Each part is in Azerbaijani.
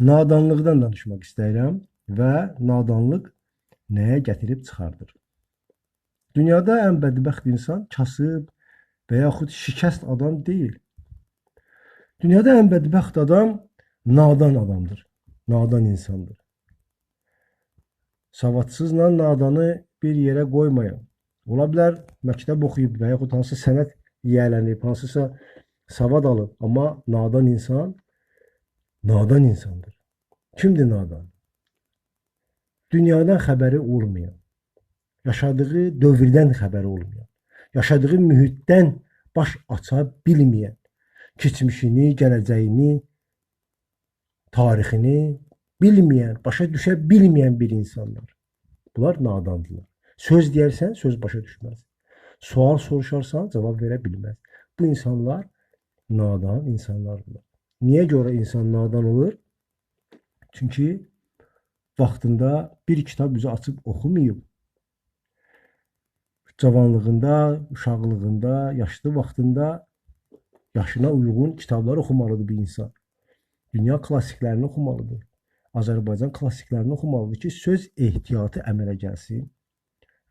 nadanlıqdan danışmaq istəyirəm və nadanlıq nəyə gətirib çıxardır? Dünyada ən bədbəxt insan kasıb və yaxud şikəst adam deyil. Dünyada ən bədbəxt adam nadan adamdır. Nadan insandır. Savadsızla nadanı bir yerə qoymayın. Ola bilər məktəb oxuyub və yaxud hansı sənət yiyələnib, hansısa savad alıb, amma nadan insan nadan insandır. Kimdir nadan? Dünyadan xəbəri olmayan, yaşadığı dövrdən xəbəri olmayan, yaşadığı mühitdən baş aça bilməyən, keçmişini, gələcəyini, tarixini bilməyən, başa düşə bilməyən bir insanlar. Bunlar nadandırlar. Söz deyərsən, söz başa düşməz. Sual soruşarsan, cavab verə bilməz. Bu insanlar nadan insanlardır. Niyə görə insan nadan olur? Çünki vaxtında bir kitab üzü açıb oxumayıb. Cavanlığında, uşaqlığında, yaşlı vaxtında yaşına uyğun kitablar oxumalıdır bir insan. Dünya klassiklərini oxumalıdır. Azərbaycan klassiklərini oxumalıdır ki, söz ehtiyatı əmələ gəlsin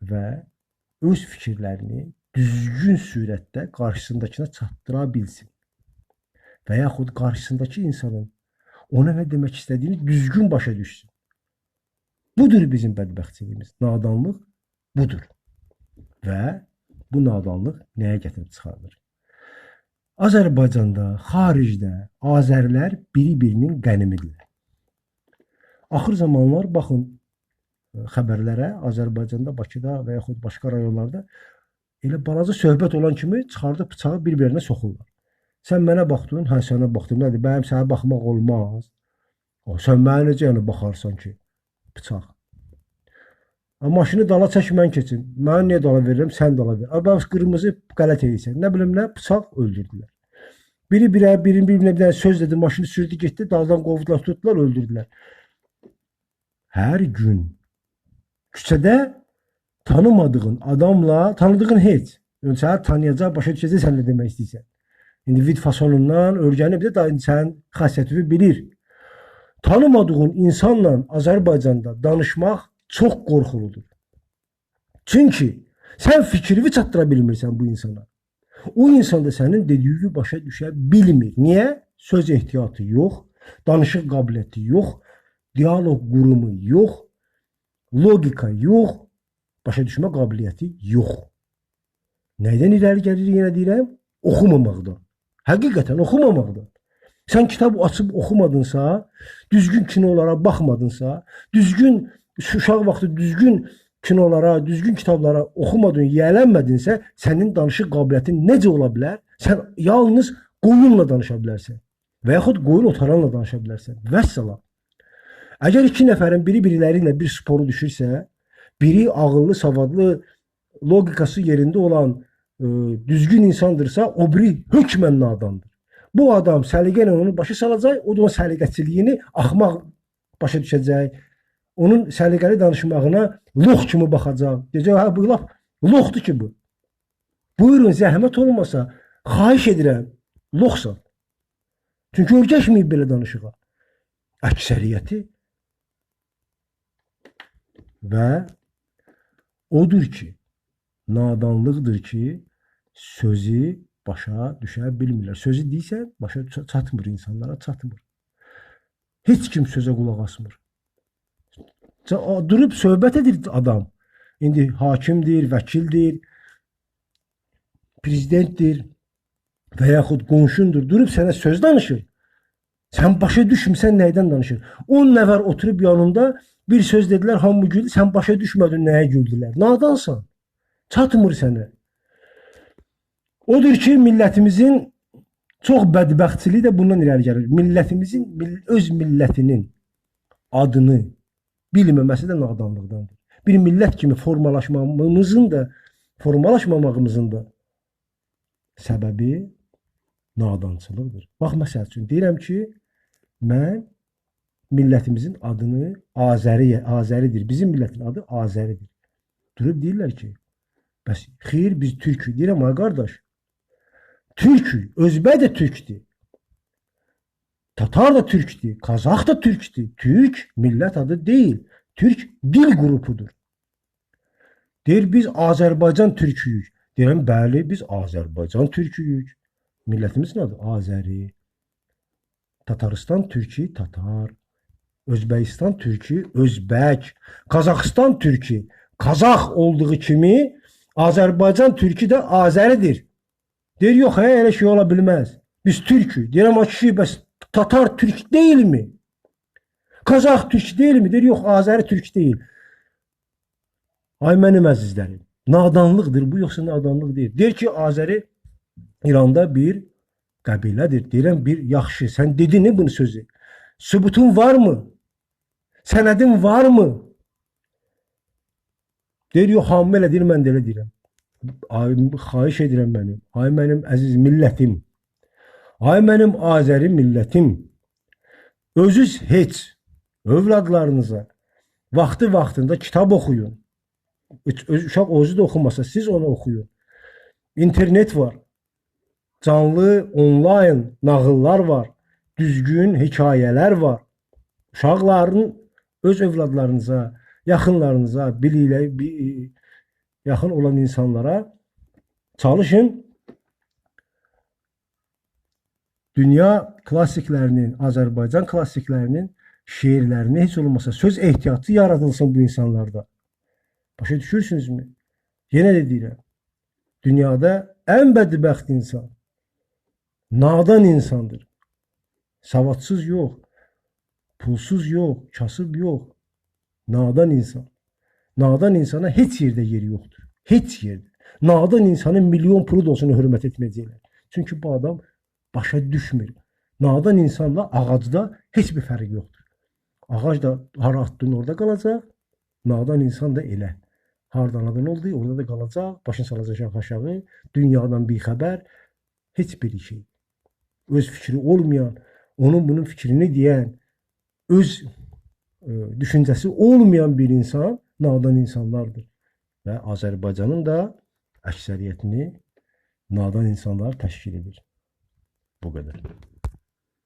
və öz fikirlərini düzgün surətdə qarşısındakına çatdıra bilsin. Və yaxud qarşısındakı insanın ona nə demək istədiyini düzgün başa düşsün. Budur bizim bədbəxtçiliyimiz. Nadanlıq budur. Və bu nadanlıq nəyə gətirib çıxardır? Azərbaycanda, xaricdə Azərilər biri-birinin qənimidirlər. Axır zamanlar baxın e, xəbərlərə Azərbaycanda, Bakıda və yaxud başqa rayonlarda elə balaca söhbət olan kimi çıxardıb bıçağı bir-birinə soxurlar. Sən mənə baxdın, hə sənə baxdım. Nədir? Mənim sənə baxmaq olmaz. O, sən mənə necə yəni baxarsan ki? Bıçaq. A, maşını dala çək mən keçim. Mən niyə dala verirəm, sən dala ver. A, bax qırmızı qələt edirsən. Nə bilim nə, bıçaq öldürdülər. Biri birə, birin bir-birinə bir dənə söz dedi, maşını sürdü, getdi, daldan qovdular, tutdular, öldürdülər. Hər gün küçədə tanımadığın adamla, tanıdığın heç. Yəni səni tanıyacaq, başa düşəcək sən nə demək istəyirsən. İndi vid fasonundan öyrənib də sənin xassiyyətini bilir. Tanımadığın insanla Azərbaycanda danışmaq çox qorxuludur. Çünki sən fikrini çatdıra bilmirsən bu insana. O insan da sənin dediyi başa düşə bilmir. Niyə? Söz ehtiyatı yox, danışıq qabiliyyəti yox, dialoq qurumu yox, logika yox, başa düşmə qabiliyyəti yox. Nədən irəli gəlir yenə deyirəm? Oxumamaqdan. Həqiqətən oxumamaqdan. Sən kitab açıb oxumadınsa, düzgün kinolara baxmadınsa, düzgün uşaq vaxtı düzgün kinolara, düzgün kitablara oxumadın, yiyələnmədinsə, sənin danışıq qabiliyyətin necə ola bilər? Sən yalnız qoyunla danışa bilərsən və yaxud qoyun otaranla danışa bilərsən. Vəssalam. Əgər iki nəfərin biri biriləri ilə bir sporu düşürsə, biri ağıllı, savadlı, logikası yerində olan e, düzgün insandırsa, o biri hökmən nadandır. Bu adam səliqə ilə onu başa salacaq, o da onun səliqəçiliyini axmaq başa düşəcək. Onun səliqəli danışmağına lox kimi baxacaq. Deyəcək, hə bu laf loxdur ki bu. Buyurun, zəhmət olmasa, xahiş edirəm, loxsan. Çünki öyrəşməyib belə danışığa. Əksəriyyəti və odur ki, nadanlıqdır ki, sözü başa düşə bilmirlər. Sözü deyirsən, başa çatmır insanlara, çatmır. Heç kim sözə qulaq asmır. Durub söhbət edir adam. İndi hakimdir, vəkildir, prezidentdir və yaxud qonşundur. Durub sənə söz danışır. Sən başa düşmüsən nəydən danışır. 10 nəfər oturub yanında bir söz dedilər, hamı güldü. Sən başa düşmədin nəyə güldülər. Nadansan. Çatmır sənə. Odur ki, millətimizin çox bədbəxtçiliyi də bundan irəli gəlir. Millətimizin mill- öz millətinin adını bilməməsi də nadanlıqdandır. Bir millət kimi formalaşmamızın da formalaşmamağımızın da səbəbi nadançılıqdır. Bax məsəl üçün deyirəm ki, mən millətimizin adını Azəri Azəridir. Bizim millətin adı Azəridir. Durub deyirlər ki, bəs xeyr biz türkük. Deyirəm ay qardaş. Türkük, özbək də türkdür. Tatar da Türk'tür, Kazak da Türk'tür. Türk millət adı deyil. Türk dil qrupudur. Deyir biz Azərbaycan türküyük. Deyirəm bəli biz Azərbaycan türküyük. Millətimiz nədir? Azəri. Tataristan türkü Tatar. Özbəkistan türkü Özbək. Qazaxıstan türkü Kazak olduğu kimi Azərbaycan türkü də Azəridir. Deyir yox, hə, elə şey ola bilməz. Biz türkü. Deyirəm o kişi bəs Tatar türk deyilmi? Kazak türk deyilmi? Deyir yox, Azəri türk deyil. Ay mənim əzizlərim. Nadanlıqdır bu yoxsa nadanlıq deyil. Deyir ki, Azəri İranda bir qəbilədir. Deyirəm bir yaxşı. Sən dedin bunu sözü. Sübutun varmı? Sənədin varmı? Deyir yox, hamı elə deyir, mən də elə deyirəm. Ay, xahiş edirəm mənim. Ay mənim əziz millətim. Ay mənim Azəri millətim. Özüz heç övladlarınıza vaxtı vaxtında kitab oxuyun. Öz- Uşaq özü də oxumasa siz onu oxuyun. İnternet var. Canlı onlayn nağıllar var. Düzgün hekayələr var. Uşaqların öz övladlarınıza, yaxınlarınıza, biliklə bi- yaxın olan insanlara çalışın dünya klassiklərinin, Azərbaycan klassiklərinin şeirlərini heç olmasa söz ehtiyatı yaradılsın bu insanlarda. Başa düşürsünüzmü? Yenə də deyirəm. Dünyada ən bədbəxt insan nadan insandır. Savadsız yox, pulsuz yox, kasıb yox. Nadan insan. Nadan insana heç yerdə yeri yoxdur. Heç yerdə. Nadan insanın milyon pulu da olsun hörmət etməyəcəklər. Çünki bu adam başa düşmür. Nadan insanla ağacda heç bir fərq yoxdur. Ağac da hara atdın orada qalacaq. Nadan insan da elə. Hardan anadan oldu, orada da qalacaq. Başını salacaq aşağı. Dünyadan bir xəbər. Heç bir şey. Öz fikri olmayan, onun bunun fikrini deyən, öz e, düşüncəsi olmayan bir insan nadan insanlardır. Və Azərbaycanın da əksəriyyətini nadan insanlar təşkil edir. Bu qədər.